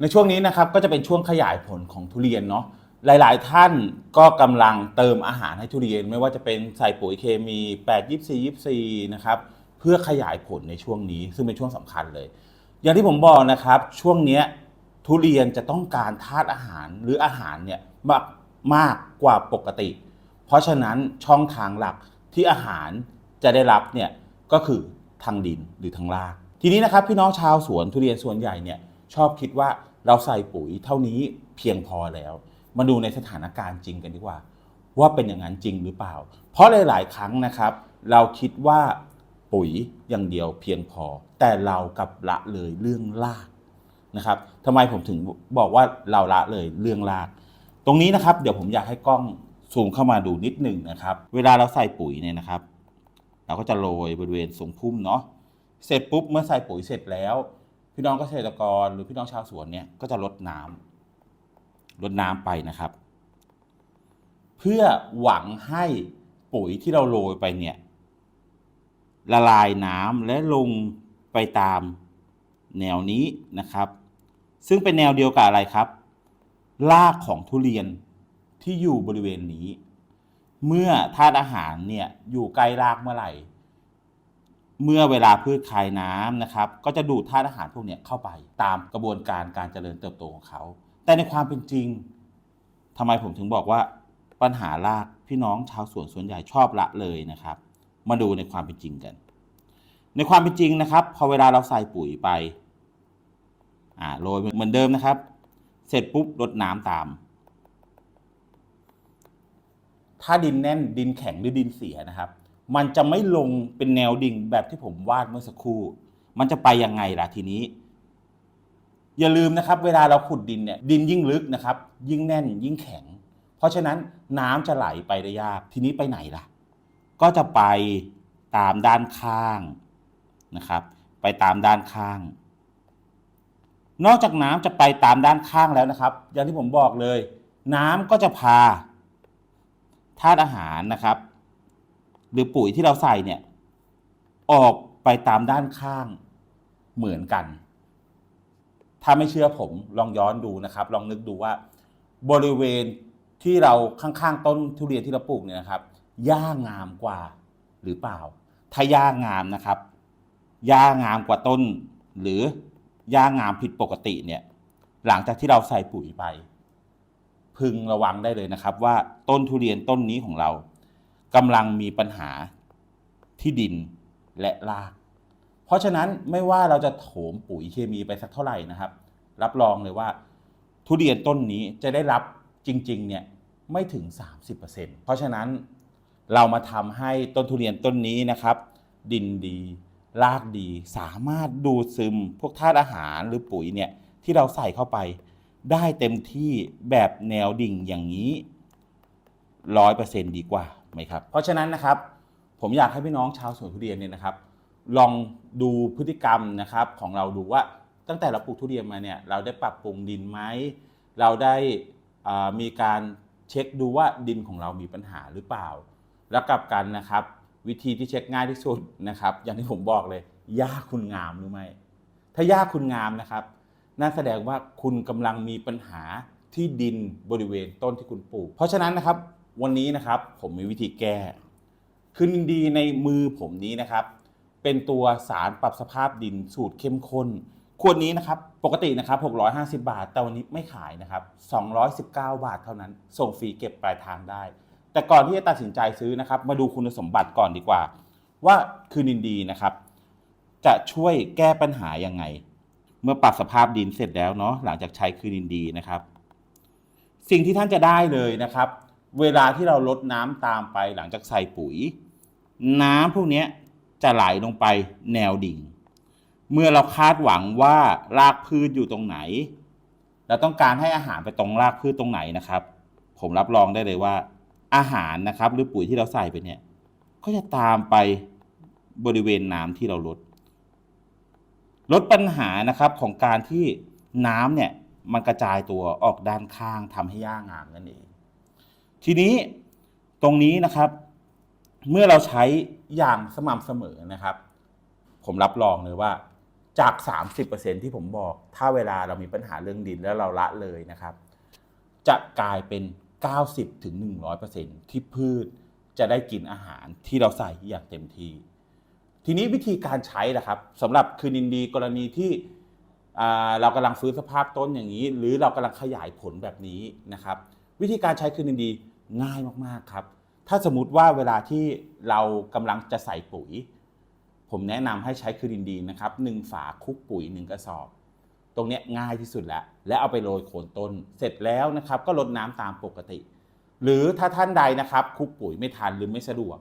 ในช่วงนี้นะครับก็จะเป็นช่วงขยายผลของทุเรียนเนาะหลาย ๆ ท่านก็กำลังเติมอาหารให้ทุเรียน ไม่ว่าจะเป็นใส่ปุ๋ยเคมี 8 24 24นะครับเพื่อขยายผลในช่วงนี้ ซึ่งเป็นช่วงสำคัญเลย อย่างที่ผมบอกนะครับช่วงนี้ทุเรียนจะต้องการธาตุอาหารหรืออาหารเนี่ยมากมากกว่าปกติ เพราะฉะนั้นช่องทางหลักที่อาหารจะได้รับเนี่ยก็คือทางดินหรือทางราก ทีนี้นะครับพี่น้องชาวสวนทุเรียนส่วนใหญ่เนี่ย ชอบคิดว่าเราใส่ปุ๋ยเท่านี้เพียงพอแล้ว มาดูในสถานการณ์จริงกันดีกว่า ว่าเป็นอย่างนั้นจริงหรือเปล่า เพราะหลาย ๆ ครั้งนะครับ เราคิดว่าปุ๋ยอย่างเดียวเพียงพอ แต่เรากลับละเลยเรื่องรากนะครับทำไมผมถึงบอกว่าเราละเลยเรื่องราก ตรงนี้นะครับ เดี๋ยวผมอยากให้กล้องซูมเข้ามาดูนิดหนึ่งนะครับ เวลาเราใส่ปุ๋ยเนี่ยนะครับ เราก็จะโรยบริเวณสูงพุ่มเนาะเสร็จปุ๊บเมื่อใส่ปุ๋ยเสร็จแล้ว พี่น้องเกษตรกรหรือพี่น้องชาวสวนเนี่ยก็จะลดน้ำลดน้ำไปนะครับ เพื่อหวังให้ปุ๋ยที่เราโรยไปเนี่ยละลายน้ำและลงไปตามแนวนี้นะครับ ซึ่งเป็นแนวเดียวกับอะไรครับรากของทุเรียนที่อยู่บริเวณนี้ เมื่อธาตุอาหารเนี่ยอยู่ใกล้รากเมื่อไหร่ เมื่อเวลาพืชคายน้ำนะครับ ก็จะดูดธาตุอาหารพวกนี้เข้าไปตามกระบวนการการเจริญเติบโตของเขา แต่ในความเป็นจริงทำไมผมถึงบอกว่าปัญหารากพี่น้องชาวสวนส่วนใหญ่ชอบละเลยนะครับ มาดูในความเป็นจริงกัน ในความเป็นจริงนะครับ พอเวลาเราใส่ปุ๋ยไปอ่าโรยเหมือนเดิมนะครับ เสร็จปุ๊บรดน้ำตาม ถ้าดินแน่นดินแข็งหรือดินเสียนะครับ มันจะไม่ลงเป็นแนวดิ่งแบบที่ผมวาดเมื่อสักครู่ มันจะไปยังไงล่ะทีนี้ อย่าลืมนะครับ เวลาเราขุดดินเนี่ยดินยิ่งลึกนะครับ ยิ่งแน่นยิ่งแข็ง เพราะฉะนั้นน้ำจะไหลไปได้ยาก ทีนี้ไปไหนล่ะ ก็จะไปตามด้านข้างนะครับ ไปตามด้านข้าง นอกจากน้ำจะไปตามด้านข้างแล้วนะครับ อย่างที่ผมบอกเลย น้ำก็จะพาธาตุอาหารนะครับ หรือปุ๋ยที่เราใส่เนี่ย ออกไปตามด้านข้างเหมือนกัน ถ้าไม่เชื่อผมลองย้อนดูนะครับ ลองนึกดูว่า บริเวณที่เราข้างๆต้นทุเรียนที่เราปลูกเนี่ยนะครับหญ้างามกว่าหรือเปล่า ถ้าหญ้างามนะครับหญ้างามกว่าต้น หรือหญ้างามผิดปกติเนี่ย หลังจากที่เราใส่ปุ๋ยไป พึงระวังได้เลยนะครับ ว่าต้นทุเรียนต้นนี้ของเรา กำลังมีปัญหาที่ดินและราก เพราะฉะนั้นไม่ว่าเราจะโถมปุ๋ยเคมีไปสักเท่าไหร่นะครับ รับรองเลยว่า ทุเรียนต้นนี้จะได้รับจริงๆเนี่ยไม่ถึง 30%เพราะฉะนั้นเรามาทำให้ต้นทุเรียนต้นนี้นะครับ ดินดี รากดี สามารถดูดซึมพวกธาตุอาหารหรือปุ๋ยเนี่ยที่เราใส่เข้าไป ได้เต็มที่แบบแนวดิ่งอย่างนี้ร้อยเปอร์เซ็นดีกว่า ไหมครับ เพราะฉะนั้นนะครับผมอยากให้พี่น้องชาวสวนทุเรียนเนี่ยนะครับ ลองดูพฤติกรรมนะครับของเราดูว่าตั้งแต่เราปลูกทุเรียนมาเนี่ยเราได้ปรับปรุงดินไหมเราได้มีการเช็คดูว่าดินของเรามีปัญหาหรือเปล่า แล้วกลับกันนะครับ วิธีที่เช็คง่ายที่สุดนะครับ อย่างที่ผมบอกเลยหญ้าคุณงามหรือไม่ถ้าหญ้าคุณงามนะครับนั่นแสดงว่าคุณกำลังมีปัญหาที่ดินบริเวณต้นที่คุณปลูก เพราะฉะนั้นนะครับ วันนี้นะครับผมมีวิธีแก้คือดินดีในมือผมนี้นะครับ เป็นตัวสารปรับสภาพดินสูตรเข้มข้นขวดนี้นะครับปกตินะครับ650 บาท แต่วันนี้ไม่ขายนะครับ219 บาทเท่านั้น ส่งฟรีเก็บปลายทางได้ แต่ก่อนที่จะตัดสินใจซื้อนะครับ มาดูคุณสมบัติก่อนดีกว่า ว่าคือดินดีนะครับ จะช่วยแก้ปัญหายังไง เมื่อปรับสภาพดินเสร็จแล้วเนาะหลังจากใช้คือดินดีนะครับ สิ่งที่ท่านจะได้เลยนะครับ เวลาที่เราลดน้ำตามไปหลังจากใส่ปุ๋ย น้ำพวกนี้จะไหลลงไปแนวดิ่ง เมื่อเราคาดหวังว่ารากพืชอยู่ตรงไหน เราต้องการให้อาหารไปตรงรากพืชตรงไหนนะครับ ผมรับรองได้เลยว่า อาหารนะครับ หรือปุ๋ยที่เราใส่ไปเนี่ยก็จะตามไปบริเวณน้ำที่เราลด ลดปัญหานะครับของการที่น้ำเนี่ยมันกระจายตัวออกด้านข้างทำให้หญ้างามนั่นเอง ทีนี้ตรงนี้นะครับ เมื่อเราใช้อย่างสม่ำเสมอนะครับ ผมรับรองเลยว่าจาก 30%ที่ผมบอก ถ้าเวลาเรามีปัญหาเรื่องดินแล้วเราละเลยนะครับ จะกลายเป็น 90ถึง100%ที่พืชจะได้กินอาหารที่เราใส่อย่างเต็มที่ ทีนี้วิธีการใช้ล่ะครับสำหรับคืนดินดีกรณีที่เรากำลังฟื้นสภาพต้นอย่างนี้ หรือเรากำลังขยายผลแบบนี้นะครับ วิธีการใช้คืนดินดี ง่ายมากๆครับ ถ้าสมมติว่าเวลาที่เรากำลังจะใส่ปุ๋ย ผมแนะนำให้ใช้คืนดินดีนะครับหนึ่งฝาคุกปุ๋ยหนึ่งกระสอบ ตรงนี้ง่ายที่สุดแล้ว และเอาไปโรยโคนต้น เสร็จแล้วนะครับ ก็ลดน้ำตามปกติ หรือถ้าท่านใดนะครับ คุกปุ๋ยไม่ทันหรือไม่สะดวก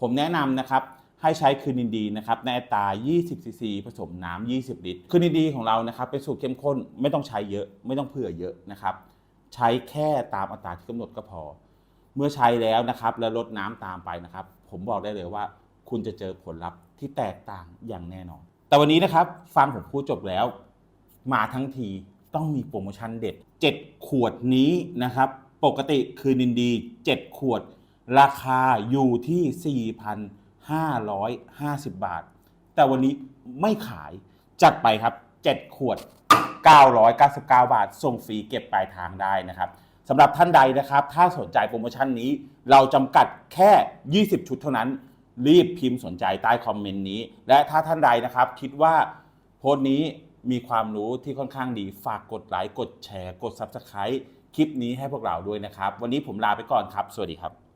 ผมแนะนำนะครับให้ใช้คืนดินดีนะครับในอัตรา 20 ซีซี ผสมน้ำ20 ลิตร คืนดินดีของเรานะครับเป็นสูตรเข้มข้นไม่ต้องใช้เยอะ ไม่ต้องเผื่อเยอะนะครับ ใช้แค่ตามอัตราที่กำหนดก็พอ เมื่อใช้แล้วนะครับ แล้วลดน้ำตามไปนะครับ ผมบอกได้เลยว่า คุณจะเจอผลลัพธ์ที่แตกต่างอย่างแน่นอน แต่วันนี้นะครับ ฟังผมพูดจบแล้ว มาทั้งทีต้องมีโปรโมชั่นเด็ด 7 ขวดนี้นะครับ ปกติคือนินดี 7 ขวด ราคาอยู่ที่ 4,550 บาท แต่วันนี้ไม่ขายจัดไปครับ 7 ขวด 999 บาท ส่งฟรีเก็บปลายทางได้นะครับ สำหรับท่านใดนะครับ ถ้าสนใจโปรโมชั่นนี้ เราจำกัดแค่ 20 ชุดเท่านั้น รีบพิมพ์สนใจใต้คอมเมนต์นี้ และถ้าท่านใดนะครับ คิดว่าโพสต์นี้มีความรู้ที่ค่อนข้างดี ฝากกดไลค์ กดแชร์ กด Subscribe คลิปนี้ให้พวกเราด้วยนะครับ วันนี้ผมลาไปก่อนครับ สวัสดีครับ